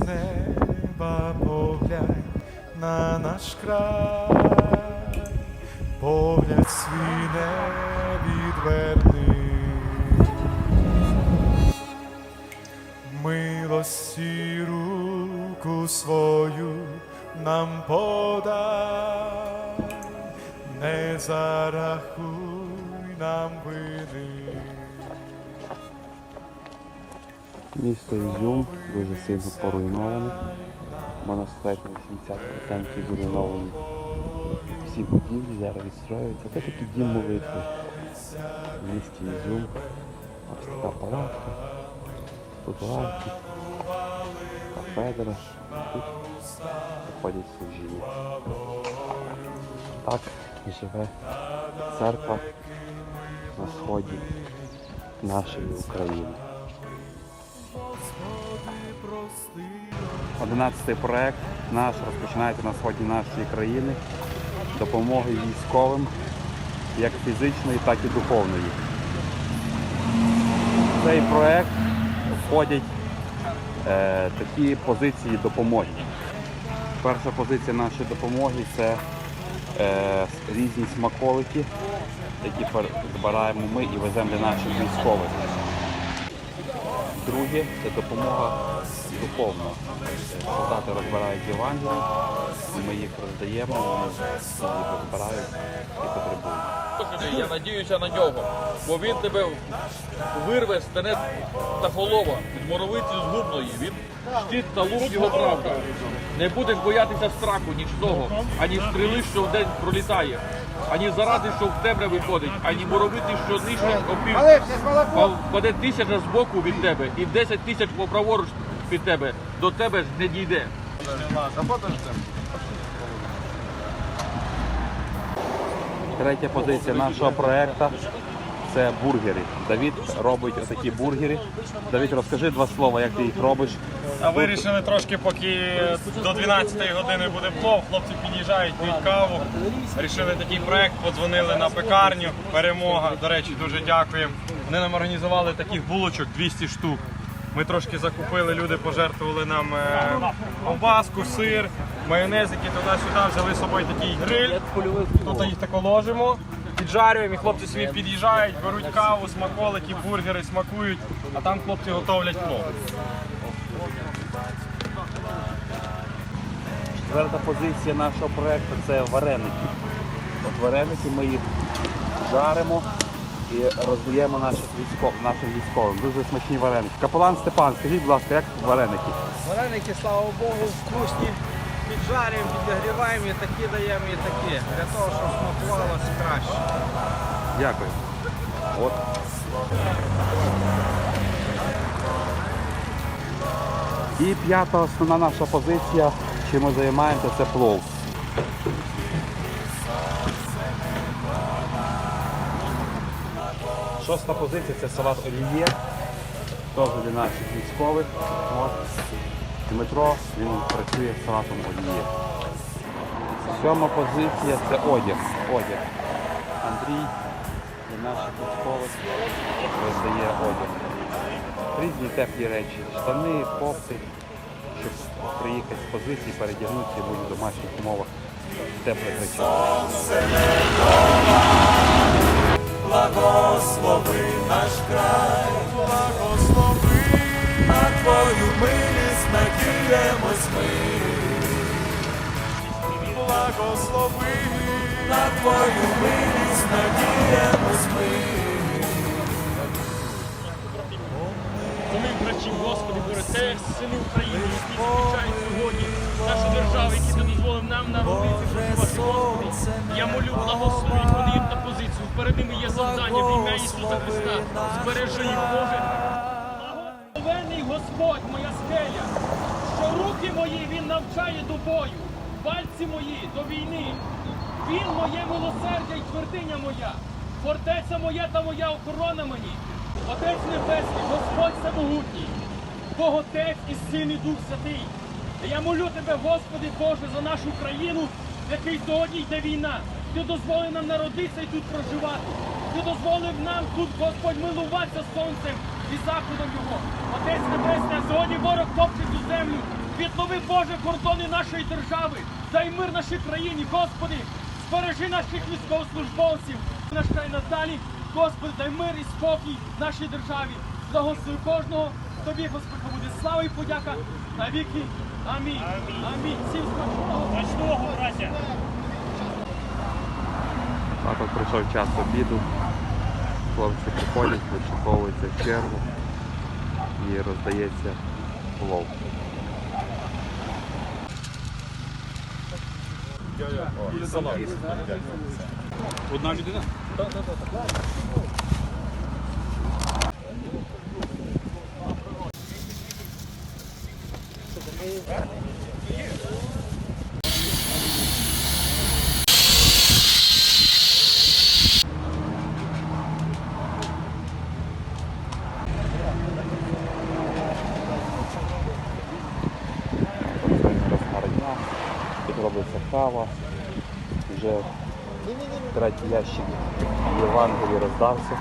з неба поглянь на наш край, погляд свій не відверни. Милості руку свою нам подай, не зарахуй нам вини. Місто Ізюм дуже сильно поруйноване. Можна на 80% зруйновані. Всі будівлі зараз відстроюються. Це такий дім молитви в місті Ізюм. Ось така палатка, тут лавки, кафедра. Тут проходять служіння. Так живе церква на сході нашої України. Одинадцятий проект наш розпочинається на сході нашої країни допомоги військовим, як фізичної, так і духовної. В цей проект входять е, такі позиції допомоги. Перша позиція нашої допомоги це е, різні смаколики, які збираємо ми і веземо для наших військових. Друге це допомога духовна. Солдати розбирають Євангелії, ми їх роздаємо, вони їх розбирають і потребують. Я надіюся на нього, бо він тебе вирве з тенет та голова від моровиці згубної, від щит та лук його правда. Не будеш боятися страху нічного, ані стріли, що вдень пролітає, ані зарази, що в темря виходить, ані моровиці, що нищить опів. Впаде тисяча з боку від тебе і десять тисяч по праворуч від тебе. До тебе ж не дійде. Третя позиція нашого проекту це бургери. Давід робить такі бургери. Давід, розкажи два слова, як ти їх робиш. А вирішили трошки, поки до 12 години буде плов, хлопці під'їжджають, п'ють каву. Рішили такий проект, подзвонили на пекарню. Перемога. До речі, дуже дякуємо. Вони нам організували таких булочок 200 штук. Ми трошки закупили, люди пожертвували нам е, ковбаску, сир, майонезики туди-сюди, взяли з собою такий гриль. Тут їх тако ложимо, піджарюємо, і хлопці собі під'їжджають, беруть каву, смаколики, бургери, смакують, а там хлопці готовлять плов. Четверта позиція нашого проекту це вареники. От вареники ми їх жаримо і роздаємо наших військов, нашим військовим. Дуже смачні вареники. Капелан Степан, скажіть, будь ласка, як вареники? Вареники, слава Богу, вкусні. Піджарюємо, підігріваємо і такі даємо, і такі. Для того, щоб смакувалося краще. Дякую. От. І п'ята основна наша позиція, чим ми займаємося, це плов. Шоста позиція це салат олів'є, теж для наших військових. От. Дмитро він працює салатом олів'є. Сьома позиція це одяг. одяг. Андрій для наших військових роздає одяг. Різні теплі речі, штани, кофти, щоб приїхати з позиції, передягнутися бути в домашніх умовах теплих речах. Благослови наш край, благослови на твою милість надіємось ми. Благослови на твою милість надіємось ми. Врачі, Господи, Боже, це як сини України, які захищають сьогодні нашу державу, які ти дозволив Господи. Я молю, благослови, вони їх на позицію. Перед ними є завдання в ім'я Ісуса Христа. Збережи їх, Боже. Благословений Господь, моя скеля, що руки мої Він навчає до бою, пальці мої до війни. Він моє милосердя і твердиня моя, фортеця моя та моя охорона мені. Отець Небесний, Господь Всемогутній, Бог Отець і Син і Дух Святий. Я молю тебе, Господи Боже, за нашу країну, в якій сьогодні йде війна. Ти дозволи нам народитися і тут проживати. Ти дозволив нам тут, Господь, милуватися сонцем і заходом його. Отець Небесний, сьогодні ворог топче цю землю. Віднови Боже кордони нашої держави. Дай мир нашій країні, Господи, збережи наших військовослужбовців. Наш край надалі, Господи, дай мир і спокій нашій державі. Благослови кожного. Тобі, Господь, буде слава і подяка на віки. Амінь. Амінь. Всім смачного. Браття! Так от прийшов час обіду. Хлопці приходять, вичерповуються в чергу і роздається плов. Одна людина? Сьогодні розгар дня, тут робиться кава. Вже третій ящик Євангелії роздався.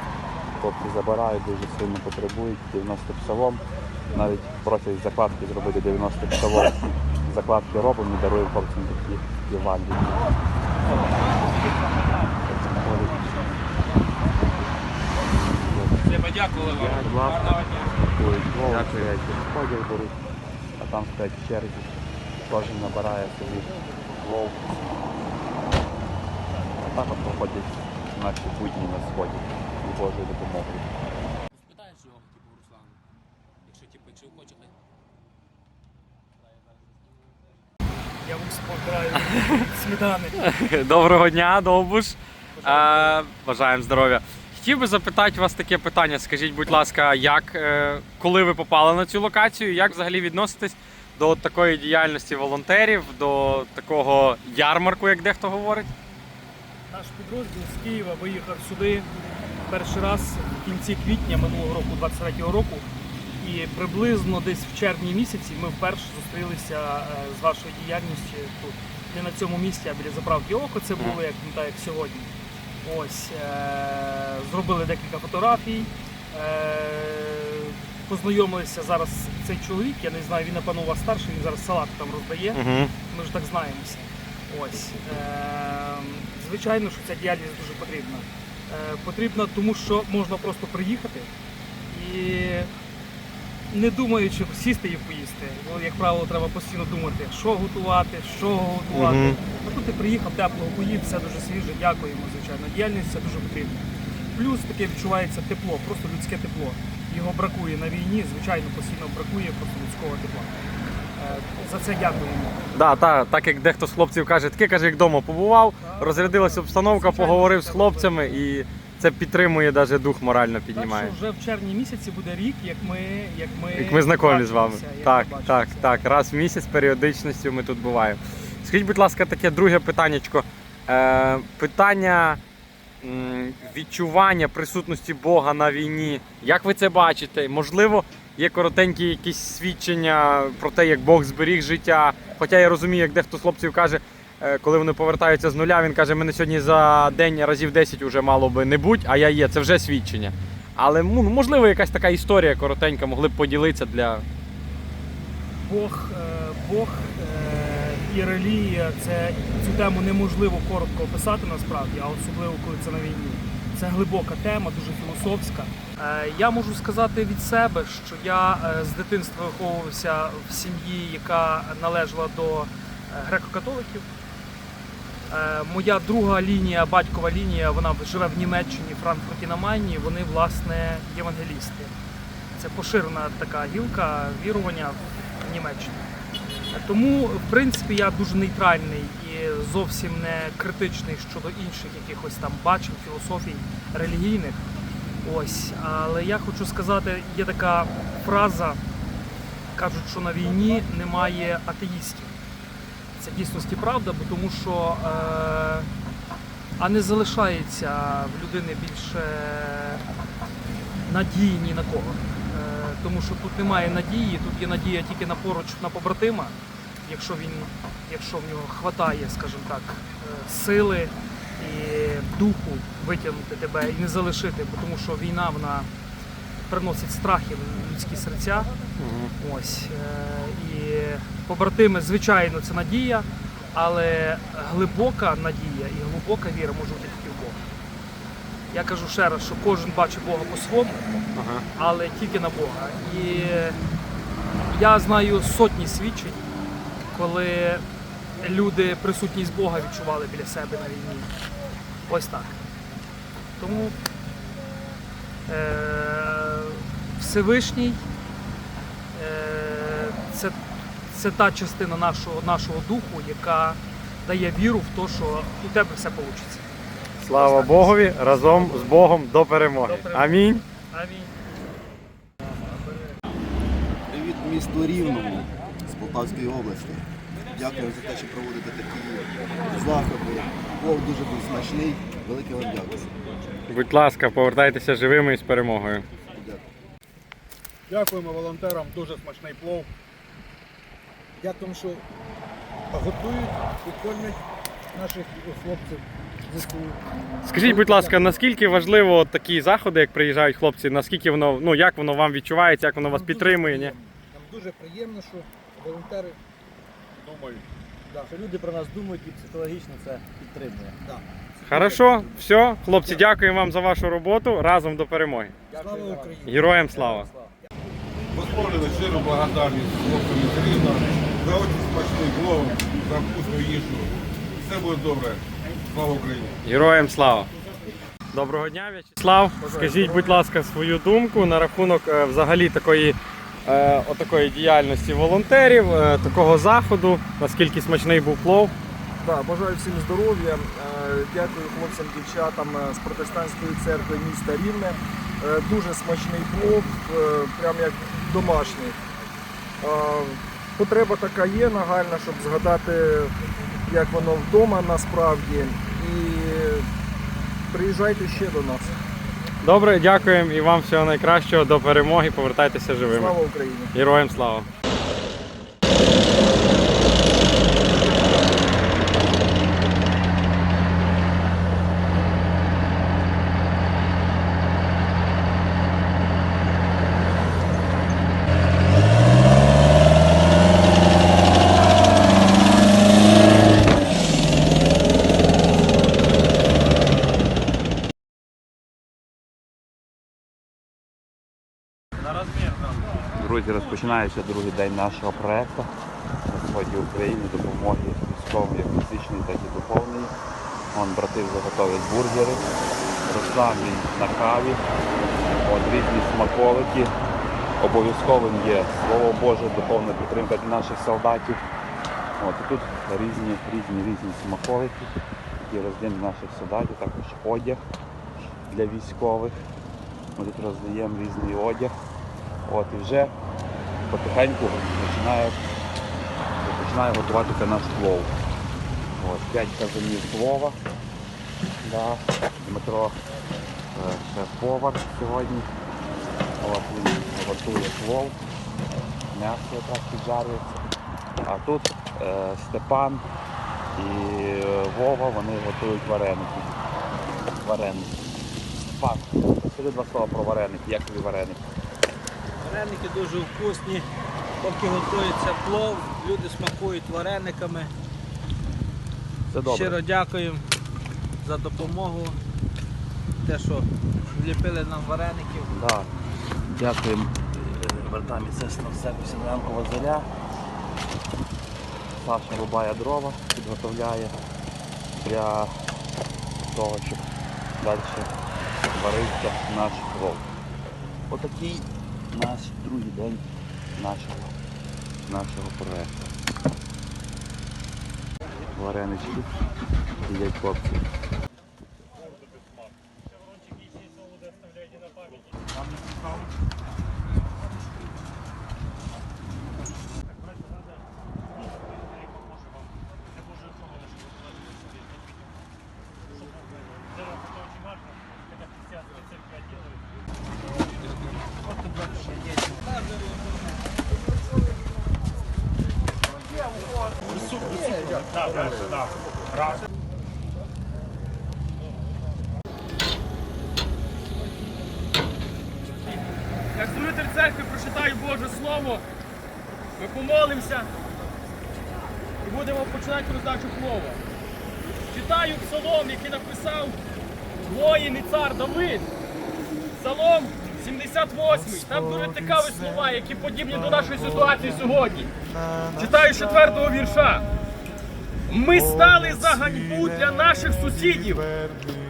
Хлопці забирають, дуже сильно потребують. 90 псалом. Навіть просять закладки зробити 90 псалом. Закладки робимо і даруємо хлопцям такі Євангелії. Подякували вам. Беруть, а там стоять в черзі. Кожен набирає собі плов. А так от проходять наші будні на сході з Божою допомогою. Спитаєш його, типу, Руслан. Якщо типу, якщо хоче, хай. Я вам спокаю. Сметани. Доброго дня, Довбуш. Е, бажаємо здоров'я. Хотів би запитати вас таке питання. Скажіть, будь ласка, як, е, коли ви попали на цю локацію, як взагалі відноситесь до такої діяльності волонтерів, до такого ярмарку, як дехто говорить? Наш підрозділ з Києва виїхав сюди перший раз в кінці квітня минулого року, 23-го року. І приблизно десь в червні місяці ми вперше зустрілися е, з вашою діяльністю тут. Не на цьому місці, а біля заправки Око це було, як не так, як сьогодні. Ось е- зробили декілька фотографій. Е- познайомилися зараз цей чоловік, я не знаю, він напевно у вас старший, він зараз салат там роздає. Угу. Ми ж так знаємося. Ось. Е, звичайно, що ця діяльність дуже потрібна. Е, потрібна, тому що можна просто приїхати і не думаючи сісти і поїсти. Бо, як правило, треба постійно думати, що готувати, що готувати. Мгм. А тут ти приїхав, теплого поїв, все дуже свіже, дякуємо, звичайно. Діяльність це дуже потрібна. Плюс таке відчувається тепло, просто людське тепло. Його бракує на війні, звичайно, постійно бракує просто людського тепла. Е, За це дякуємо. Да, та, так як дехто з хлопців каже, таке каже, як вдома побував, розрядилася обстановка, Звичайно, поговорив з хлопцями і це підтримує, навіть дух морально піднімає. Так що вже в червні місяці буде рік, як ми, як ми, Як ми знайомі з вами. Так, так, так. Раз в місяць періодичністю ми тут буваємо. Скажіть, будь ласка, таке друге питаннячко. Е, питання відчування присутності Бога на війні. Як ви це бачите? Можливо, є коротенькі якісь свідчення про те, як Бог зберіг життя. Хоча я розумію, як дехто з хлопців каже, е, коли вони повертаються з нуля, він каже, мене сьогодні за день разів 10 вже мало би не бути, а я є. Це вже свідчення. Але можливо, якась така історія коротенька, могли б поділитися для Бог, е, Бог і релігія це цю тему неможливо коротко описати насправді, а особливо коли це на війні. Це глибока тема, дуже філософська. Е, Я можу сказати від себе, що я е, з дитинства виховувався в сім'ї, яка належала до е, греко-католиків. Моя друга лінія, батькова лінія, вона живе в Німеччині, Франкфурті на Майні. Вони, власне, євангелісти. Це поширена така гілка вірування в Німеччині. Тому, в принципі, я дуже нейтральний і зовсім не критичний щодо інших якихось там бачень, філософій релігійних. Ось, але я хочу сказати, є така фраза, кажуть, що на війні немає атеїстів. Це дійсності правда, бо тому що е, а не залишається в людини більше надії ні на кого. Тому що тут немає надії, тут є надія тільки на поруч на побратима, якщо він, якщо в нього хватає, скажімо так, е, сили і духу витягнути тебе і не залишити, тому що війна вона приносить страхи в людські серця. Ось е, і побратими, звичайно, це надія, але глибока надія і глибока віра може бути. Я кажу ще раз, що кожен бачить Бога по-своєму, Ага. але тільки на Бога. І я знаю сотні свідчень, коли люди присутність Бога відчували біля себе на війні. Ось так. Тому е- Всевишній е- це, це та частина нашого, нашого духу, яка дає віру в те, що у тебе все вийде. Слава Богові, разом з Богом до перемоги. Амінь. Амінь. Привіт місту Рівному з Полтавської області. Дякую за те, що проводите такі заходи. Плов дуже був смачний. Велике вам дякую. Будь ласка, повертайтеся живими і з перемогою. Дякуємо волонтерам, дуже смачний плов. Дякуємо, що готують і кормять наших хлопців. Скажіть, будь ласка, наскільки важливо такі заходи, як приїжджають хлопці, наскільки воно, ну як воно вам відчувається, як воно вас Нам дуже підтримує? Ні? Нам дуже приємно, що волонтери думають. Да. Що люди про нас думають і психологічно це підтримує. Да. Хорошо, все, хлопці, дякуємо вам за вашу роботу. Разом до перемоги. Слава Україні! Героям слава! Висловлюємо щиру благодарність хлопцям Рівна за очень смачний плов, за вкусну їжу. Все буде добре. Слава Україні! Героям слава! Доброго дня, В'ячеслав. Скажіть, будь ласка, свою думку на рахунок е, взагалі такої, е, отакої діяльності волонтерів, е, такого заходу, наскільки смачний був плов. Да, бажаю всім здоров'я. Дякую хлопцям, дівчатам з протестантської церкви міста Рівне. Дуже смачний плов, прям як домашній. Потреба така є нагальна, щоб згадати, як воно вдома насправді. І приїжджайте ще до нас. Добре, дякуємо і вам всього найкращого. До перемоги. Повертайтеся живими. Слава Україні! Героям слава! Друзі, розпочинається другий день нашого проєкту на сході України допомоги військовим як фізичної, так і духовної. Вон брати вже бургери. Руслан він на каві. От, різні смаколики. Обов'язковим є Слово Боже, духовна підтримка для наших солдатів. От, і тут різні, різні, різні смаколики, які розділені наших солдатів, також одяг для військових. Ми тут роздаємо різний одяг. От і вже потихеньку починає, починає готуватися наш плов. От, 5 казанів плова. Да. Дмитро е, шеф-повар сьогодні. От він готує плов, м'ясо якраз піджарюється. А тут е, Степан і Вова вони готують вареники. Вареники. Степан, скажи два слова про вареники. Як тобі вареники? Вареники дуже вкусні. Поки готується плов, люди смакують варениками. Це добре. Щиро дякуємо за допомогу. Те, що зліпили нам вареників. Да. Дякуємо братам і сестрам церкви Сім'янку Вазеля. Саша рубає дрова, підготовляє для того, щоб далі варився наш плов. Отакий наш другий день нашого, нашого проєкту. Варенички їдять хлопці. Будемо роздачу слова. Читаю псалом, який написав воїн і цар Давид. Псалом 78. Там дуже цікаві слова, які подібні до нашої ситуації сьогодні. Читаю з четвертого вірша. Ми стали за ганьбу для наших сусідів,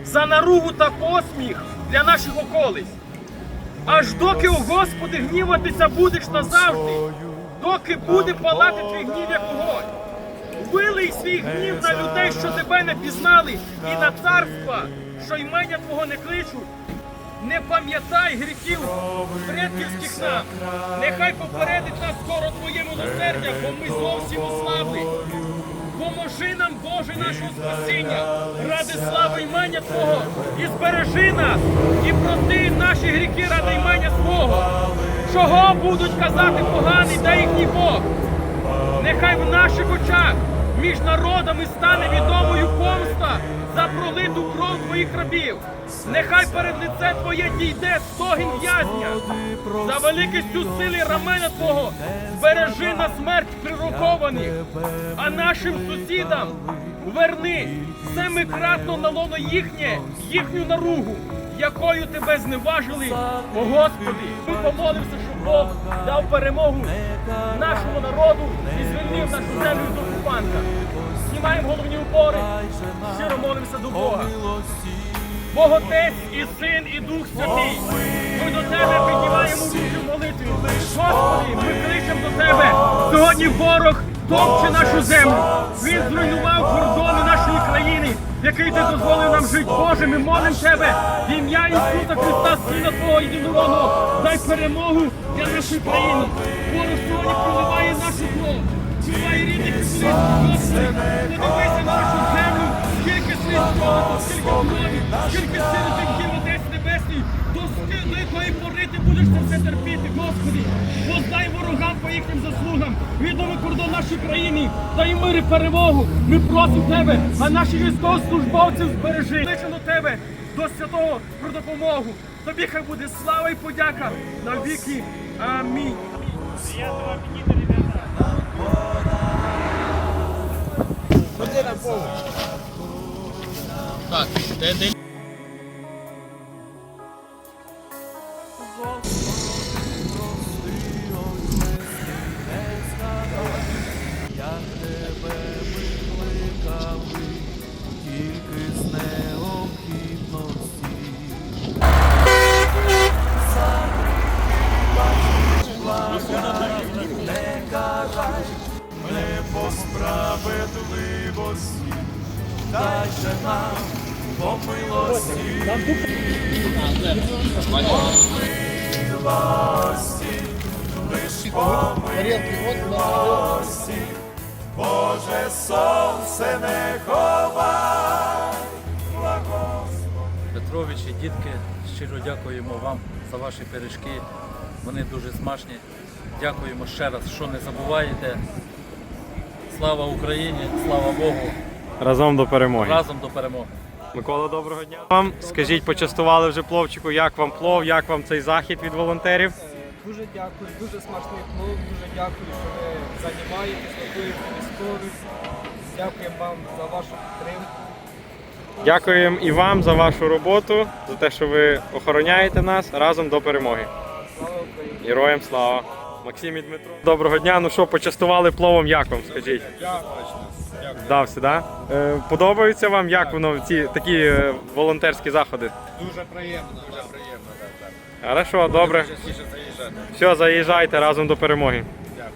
за наругу та посміх для наших околиць. Аж доки, о Господи, гніватися будеш назавжди, доки буде палати твій гнів як огонь. Вилий свій гнів на людей, що тебе не пізнали, і на царства, що імення Твого не кличуть. Не пам'ятай гріхів предківських нам. Нехай попередить нас скоро Твоє милосердя, бо ми зовсім ослабли. Поможи нам, Боже, нашого спасіння, ради слави імення Твого, і збережи нас, і прости наші гріхи ради імення Твого. Чого будуть казати поганий та їхній Бог? Нехай в наших очах між народами стане відомою помста за пролиту кров твоїх рабів. Нехай перед лице Твоє дійде стогін в'язня. За великістю сили рамена Твого збережи на смерть прирокованих, а нашим сусідам верни семикратно на лоно їхнє, їхню наругу, якою тебе зневажили, о Господи. Ми помолимося, Бог дав перемогу нашому народу і звільнив нашу землю від окупанта. Знімаємо головні упори, щиро молимося до Бога. Бог Отець і Син, і Дух Святий. Ми до Тебе піднімаємо вічну молитву. Господи, ми кличемо до Тебе. Сьогодні ворог топче нашу землю. Він зруйнував кордони нашої країни, який ти дозволив нам жити. Боже, ми молимо Тебе в ім'я Ісуса Христа, Сина Твого єдинородного. Дай перемогу для нашої країни. Ворог сьогодні проливає нашу кров. Вбиває рідних і близьких. Не подивися на нашу землю. Скільки слів крові, скільки крові, скільки сиротинків, Отець Небесний, до ски- до якої пори ти будеш це все терпіти, Господи. Поздай ворогам по їхнім заслугам, відомий кордон нашій країні, дай мир і перемогу. Ми просимо Тебе, а наших військовослужбовців збережи. Кличемо Тебе, до святого про допомогу. Тобі хай буде слава і подяка на віки. Амінь. Так, де, де? Петровичі, дітки, щиро дякуємо вам за ваші пиріжки. Вони дуже смачні. Дякуємо ще раз, що не забуваєте. Слава Україні, слава Богу. Разом до перемоги. Разом до перемоги. Микола, доброго дня. Вам скажіть, почастували вже пловчику, як вам плов, як вам цей захід від волонтерів? Дуже дякую, дуже смачний плов, дуже дякую, що ви займаєтесь, готуєте військових. Дякуємо вам за вашу підтримку. Дякуємо і вам за вашу роботу, за те, що ви охороняєте нас разом до перемоги. Слава Україні! Героям слава! Максим і Дмитро. Доброго дня. Ну що, почастували пловом, як вам, скажіть? Вдався, да? Е, подобаються вам, як воно ці такі е, волонтерські заходи? Дуже приємно, дуже приємно. Так, так. Хорошо, добре. Частіше заїжджати. Все, заїжджайте разом до перемоги. Дякую.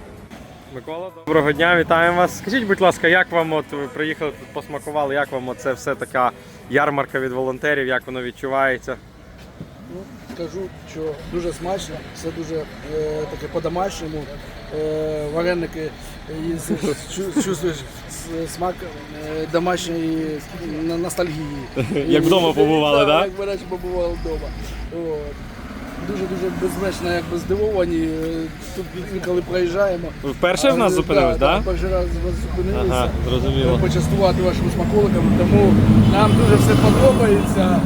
Микола, доброго дня, вітаємо вас. Скажіть, будь ласка, як вам от ви приїхали тут, посмакували, як вам це все така ярмарка від волонтерів, як воно відчувається? Ну, скажу, що дуже смачно, все дуже е, таке по-домашньому. Е, вареники і з- чу- чувствуєш смак е, домашньої ностальгії. Як вдома побували, да? Як наче побували вдома. Дуже-дуже безмежно якби здивовані. е, Тут інколи проїжджаємо. Ви вперше в нас зупинились, да? Перший раз вас зупинилися. Ага, зрозуміло. Почастувати вашими смаколиками, тому нам дуже все подобається.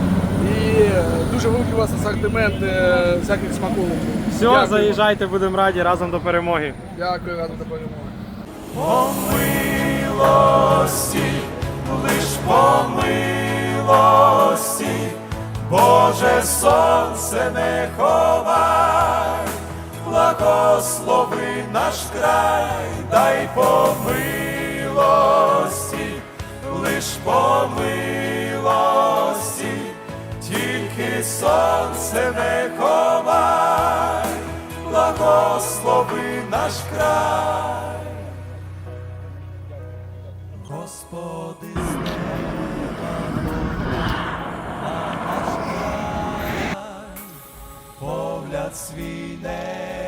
І е, дуже великий у вас асортимент е, всяких смаколиків. Все, Дякую. заїжджайте, будемо раді разом до перемоги. Дякую, разом до перемоги. Милості, лиш по милості, Боже сонце не ховай, благослови наш край, дай по милості, лиш по милості, тільки сонце не ховай, благослови наш край. Свій не